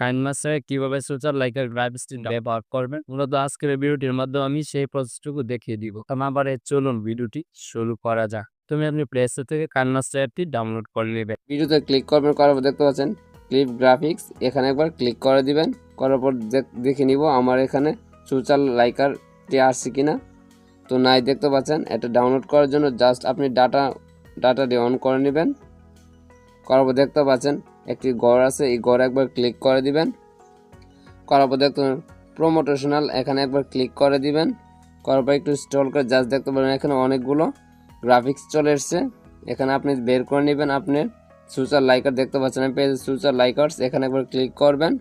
কাইনমাসে কীভাবে social liker গ্রাফিক্সটি ব্যবহার করবেন মূলত আজকের ভিডিওটির মাধ্যমে আমি সেই প্রসেসটুকু দেখিয়ে দিব। আবার চলুন ভিডিওটি শুরু করা যাক। তুমি আপনি প্লে স্টোর থেকে কাইনমাস অ্যাপটি ডাউনলোড করে নেবে ভিডিওতে ক্লিক করবেন করার পর দেখতে পাচ্ছেন ক্লিপ গ্রাফিক্স এখানে একবার ক্লিক করে দিবেন। করার পর দেখ- নিব আমার এখানে সোশ্যাল লাইকারটি আসছে কিনা। তো নাই দেখতে পাচ্ছেন এটা ডাউনলোড করার জন্য জাস্ট আপনি ডাটা ডাটা ডাটাটি অন করে নেবেন। করার পর দেখতে পাচ্ছেন। একটি গড় আছে, এই গড় একবার ক্লিক করে দিবেন। করার পর দেখতে প্রমোটেশনাল এখানে একবার ক্লিক করে দিবেন। করার পর একটু স্টল করে জাস্ট দেখতে পাবেন এখানে অনেকগুলো গ্রাফিক্স চলে এসছে। এখানে আপনি বের করে নেবেন আপনার সুচার লাইকার দেখতে পাচ্ছেন, আমি পেয়েছি সুচার লাইকার্স এখানে একবার ক্লিক করবেন।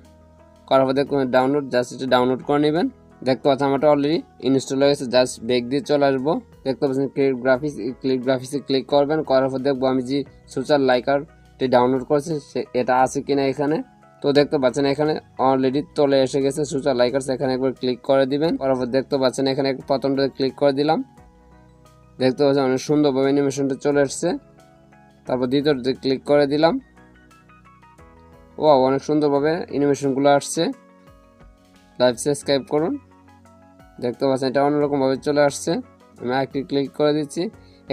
করার পর দেখুন ডাউনলোড জাস্ট এটা ডাউনলোড করে নেবেন। দেখতে পাচ্ছেন, আমারটা অলরেডি ইনস্টল হয়ে গেছে জাস্ট বেগ দিয়ে চলে আসব। দেখতে পাচ্ছেন ক্লিক গ্রাফিক্স ক্লিক গ্রাফিক্সে ক্লিক করবেন। করার পর দেখব আমি যে সুচার লাইকারটি ডাউনলোড করেছি সে এটা আছে কিনা এখানে? তো দেখতে পাচ্ছেন এখানে অলরেডি তলে এসে গেছে সুচার লাইকার্স এখানে একবার ক্লিক করে দিবেন। করার দেখতে পাচ্ছেন এখানে প্রথমটা ক্লিক করে দিলাম। দেখতে পাচ্ছেন অনেক সুন্দরভাবে অ্যানিমেশনটা চলে এসছে। তারপর দ্বিতীয়তে ক্লিক করে দিলাম। ও অনেক সুন্দরভাবে অ্যানিমেশনগুলো আসছে। লাইভ সাবস্ক্রাইব করুন। দেখতে পাচ্ছেন এটা অন্যরকমভাবে চলে আসছে। আমি একটি ক্লিক করে দিচ্ছি।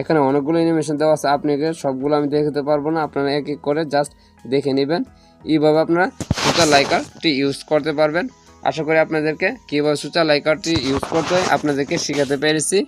এখানে অনেকগুলো অ্যানিমেশন দেওয়া আছে। আপনাকে সবগুলো আমি দেখাতে পারব না। আপনারা এক এক করে জাস্ট দেখে নেবেন। এইভাবে আপনারা সুচার লাইকারটি ইউজ করতে পারবেন। আশা করি আপনাদেরকে কীভাবে সুচার লাইকারটি ইউজ করতে হয় আপনাদেরকে শেখাতে পেরেছি।